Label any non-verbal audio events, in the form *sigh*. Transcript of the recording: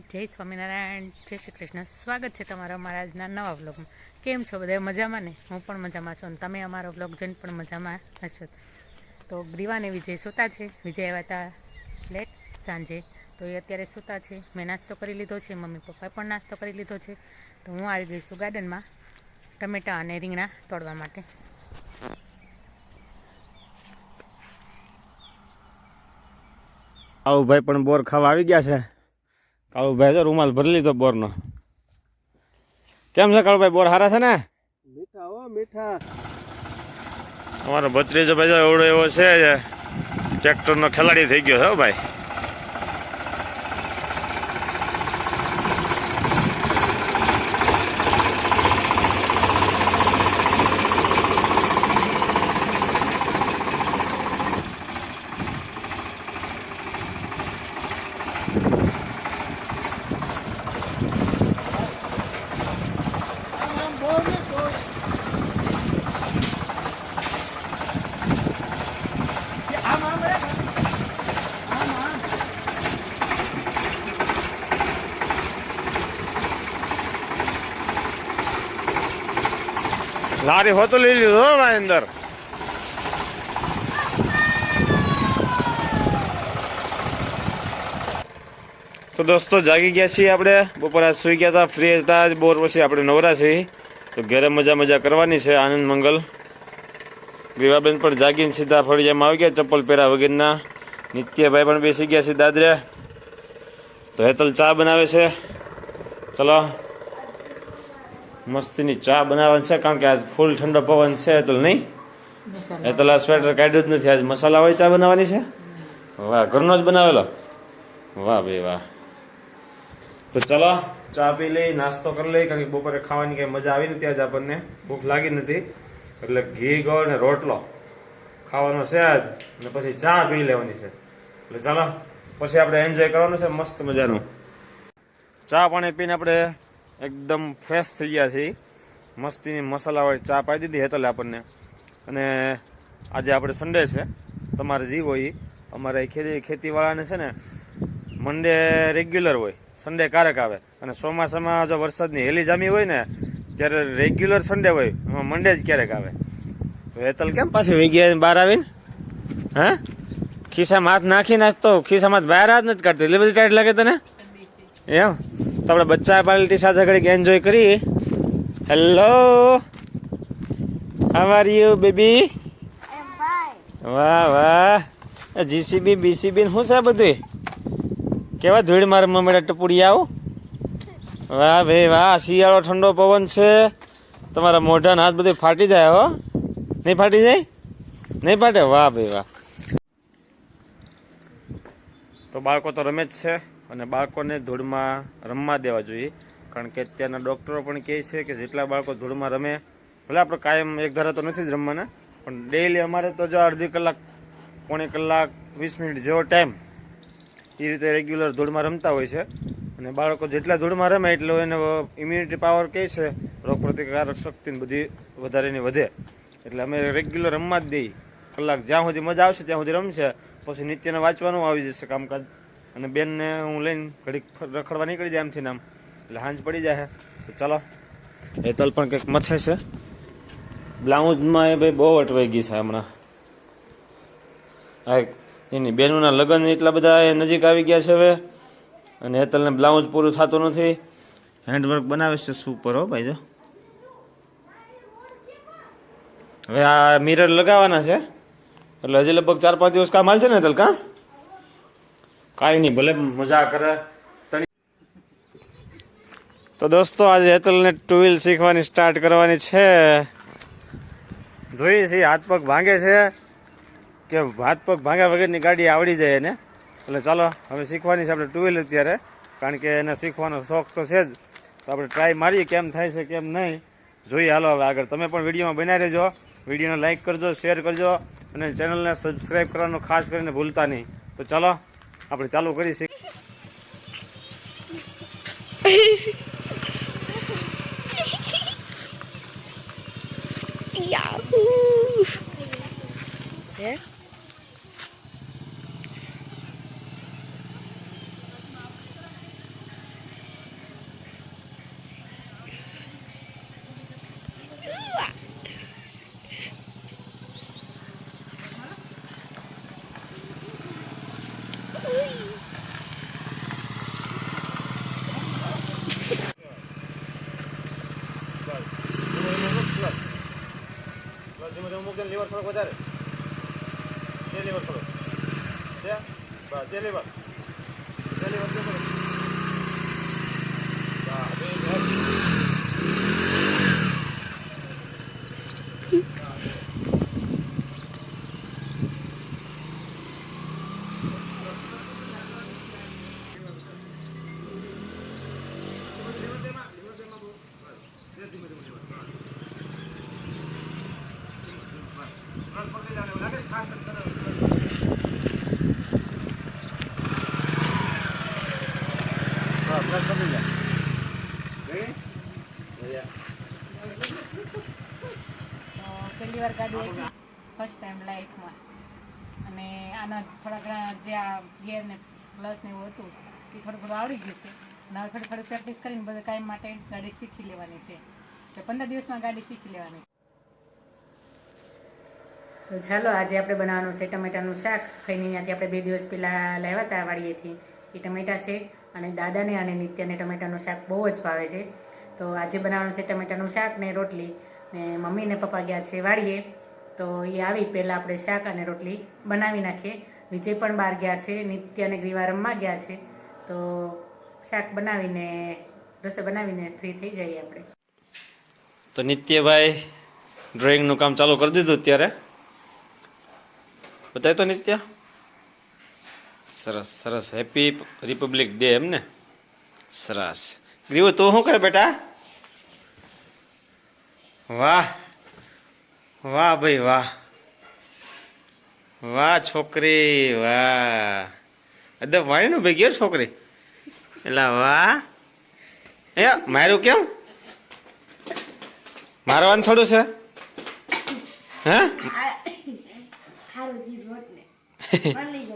સ્વામિનારાયણ, જય શ્રી કૃષ્ણ. સ્વાગત છે તમારા અમારા આજના નવા વ્લોગમાં. કેમ છો બધા? મજામાં ને? હું પણ મજામાં છું અને તમે અમારો વ્લોગ જોઈને પણ મજામાં હશો. તો ગ્રીવાને વિજય સૂતા છે. વિજય આવ્યા હતા લેટ સાંજે. તો એ અત્યારે સૂતા છે. મેં નાસ્તો કરી લીધો છે. મમ્મી પપ્પાએ પણ નાસ્તો કરી લીધો છે. તો હું આવી ગઈ છું ગાર્ડનમાં ટમેટાં અને રીંગણા તોડવા માટે. કાળુભાઈ પણ બોર ખાવા આવી ગયા છે. કાળુભાઈ તો રૂમાલ ભરી લીધો બોરનો. કેમ છે કાળુભાઈ બોર હારા છે ને? મીઠા હો મીઠા. અમારો ભત્રીજો ભાઈ જો એવડો એવો છે જે ટ્રેક્ટરનો ખેલાડી થઈ ગયો છે હો ભાઈ. લારી હોતો લઈ લીધો ભાઈ અંદર. તો દોસ્તો, જાગી ગયા છીએ આપણે. બપોરે સુઈ ગયા હતા, ફ્રી હતા. બોર પછી આપણે નવરા છીએ. તો ઘરે મજા મજા કરવાની છે, આનંદ, મંગલ. વિવાબેન પણ જાગીને સીધા ફળિયામાં આવી ગયા, ચપ્પલ પહેરા વગેરેના. નિત્યભાઈ પણ બેસી ગયા છે દાદરે. તો હેતલ ચા બનાવે છે. ચલો. મસ્તીની ચા બનાવવાની છે કારણ કે આજ ફૂલ ઠંડો પવન છે તો નહીં. એ આ સ્વેટર કાઢ્યું જ નથી આજ મસાલાવાળી ચા બનાવવાની છે? વાહ ઘરનો જ બનાવેલો? વાહ ભાઈ વાહ. તો ચલો ચા પી લઈ નાસ્તો કરી લઈ કારણ કે બપોરે ખાવાની કઈ મજા આવી નથી આજ આપણને. ભૂખ લાગી નથી. એટલે ઘી ગોળ ને રોટલો ખાવાનો છે આજ. અને પછી ચા પી લેવાની છે. એટલે ચાલો પછી આપણે એન્જોય કરવાનું છે મસ્ત મજાનું. ચા પાણી પીને આપણે એકદમ ફ્રેશ થઈ ગયા છે. મસ્તીની મસાલાવાળી ચા પાઈ દીધી હેતલે આપણને. અને આજે આપણે સન્ડે છે. તમારે જે હોય. અમારે ખેતી, ખેતીવાળાને છે ને મંડે રેગ્યુલર હોય. સન્ડે ક્યારેક આવે. અને ચોમાસામાં જો વરસાદની હેલી જામી હોય ને, ત્યારે રેગ્યુલર સન્ડે હોય. એમાં મંડે જ ક્યારેક આવે. તો હેતલ કેમ પાછી વહી ગયા બહાર આવીને? હા? ખિસ્સામાં હાથ નાખીને તો ખિસ્સામાં બહાર હાથ નથી કાઢતી. એટલી બધી ટાઈટ લાગે તને? એમ? તો આપણે બચ્ચા પાર્ટી સાથે ઘડીક એન્જોય કરીએ. Hello how are you baby વાહ વાહ. જીસીબી બીસીબી શું છે બધું કેવા ધૂળ મારે મમેડા ટપુડી આવું? વાહ, ભાઈ, વાહ. શિયાળો ઠંડો પવન છે. તમારા મોઢાના હાથ બધું ફાટી જાય, હો. નહીં ફાટી જાય? નહીં ફાટે? વાહ, ભાઈ, વાહ. તો બાળકો તો રમે જ છે. અને બાળકોને ધૂળમાં રમવા દેવા જોઈએ. કારણ કે અત્યારના ડૉક્ટરો પણ કહે છે કે જેટલા બાળકો ધૂળમાં રમે, ભલે આપણે કાયમ એક ધારા તો નથી જ રમવાના, પણ ડેઈલી અમારે તો જો અડધી કલાક, પોણી કલાક, વીસ મિનિટ જેવો ટાઈમ એ રીતે રેગ્યુલર ધૂળમાં રમતા હોય છે. અને બાળકો જેટલા ધૂળમાં રમે એટલો એને ઇમ્યુનિટી પાવર કહે છે, રોગ પ્રતિકારક શક્તિ બધી વધારેની વધે. એટલે અમે રેગ્યુલર રમવા જ દઈએ. કલાક જ્યાં સુધી મજા આવશે ત્યાં સુધી રમશે, પછી નિત્યને વાંચવાનું આવી જશે કામકાજ. અને બેનને હું લઈને ઘડીક રખડવા નીકળી જાય એમથી નામ એટલે હાંજ પડી જાય તો ચાલો. હેતલ પણ કંઈક મથે છે. બ્લાઉઝમાં એ ભાઈ બહુ અટવાઈ ગઈ છે હમણાં. હા એની બહેનોના લગ્ન એટલા બધા એ નજીક આવી ગયા છે હવે. અને હેતલને બ્લાઉઝ પૂરું થતું નથી. હેન્ડવર્ક બનાવે છે સુપર હો ભાઈ જો. હવે આ મિરર લગાવવાના છે. એટલે હજી લગભગ ચાર પાંચ દિવસ કામ હાલશે ને હેતલ કા? કાંઈ નહીં, ભલે મજા કરે. તો દોસ્તો, આજે હેતલને ટુ વ્હીલ શીખવાની સ્ટાર્ટ કરવાની છે. જોઈએ છીએ હાથ પગ ભાંગે છે. કે હાથ પગ ભાંગ્યા વગરની ગાડી આવડી જાય એને. એટલે ચાલો, હવે શીખવાની છે આપણે ટુ વ્હીલ અત્યારે. કારણ કે એને શીખવાનો શોખ તો છે જ. તો આપણે ટ્રાય મારીએ, કેમ થાય છે, કેમ નહીં. જોઈએ, હાલો, હવે આગળ. તમે પણ વિડીયોમાં બનાવી રહેજો. વિડીયોને લાઇક કરજો શેર કરજો. અને ચેનલને સબસ્ક્રાઈબ કરવાનું ખાસ કરીને ભૂલતા નહીં. તો ચાલો આપણે ચાલુ કરી શકીએ ધીમે ધીમે મૂકીને લીવર થોડોક વધારે તે લીવર થોડોક તે બસ તે લીવર તે લીવર તે થોડોક હા પહેલી વાર ગાડી ફર્સ્ટ ટાઈમ લાઈફમાં અને આના થોડા ઘણા જે આ ગિયર ને પ્લસ ને એવું હતું, એ થોડું થોડું આવડી ગયું છે. અને હવે થોડી થોડી પ્રેક્ટિસ કરીને બધા કાયમ માટે ગાડી શીખી લેવાની છે. તો પંદર દિવસમાં ગાડી શીખી લેવાની. તો ચાલો, આજે આપણે બનાવવાનું છે ટમેટાનું શાક. ખાઈને ત્યાંથી આપણે બે દિવસ પહેલાં લાવ્યા હતા વાડીએથી. એ ટમેટા છે અને દાદાને અને નિત્યને ટમેટાનું શાક બહુ જ ભાવે છે. તો આજે બનાવવાનું છે ટમેટાનું શાક ને રોટલી. ને મમ્મી ને પપ્પા ગયા છે વાડીએ, તો એ આવી પહેલાં આપણે શાક અને રોટલી બનાવી નાખીએ. વિજય પણ બહાર ગયા છે, નિત્ય અને ગ્રીવા રમવા ગયા છે. તો શાક બનાવીને, રસોઈ બનાવીને ફ્રી થઈ જઈએ આપણે. તો નિત્યભાઈ ડ્રોઈંગનું કામ ચાલુ કરી દીધું અત્યારે? બતાય તો નિત્ય. સરસ સરસ. હેપી રિપબ્લિક ડે એમ ને? સરસ. ગ્રીવો, તું શું કરે બેટા? વાહ. વાહ ભાઈ વાહ. વાહ છોકરી વાહ. અદબ વાળીનું ભાઈ ગયો છોકરી. એટલે વાહ. એ મારું કેમ? મારવાનું થોડું છે. હે? *laughs*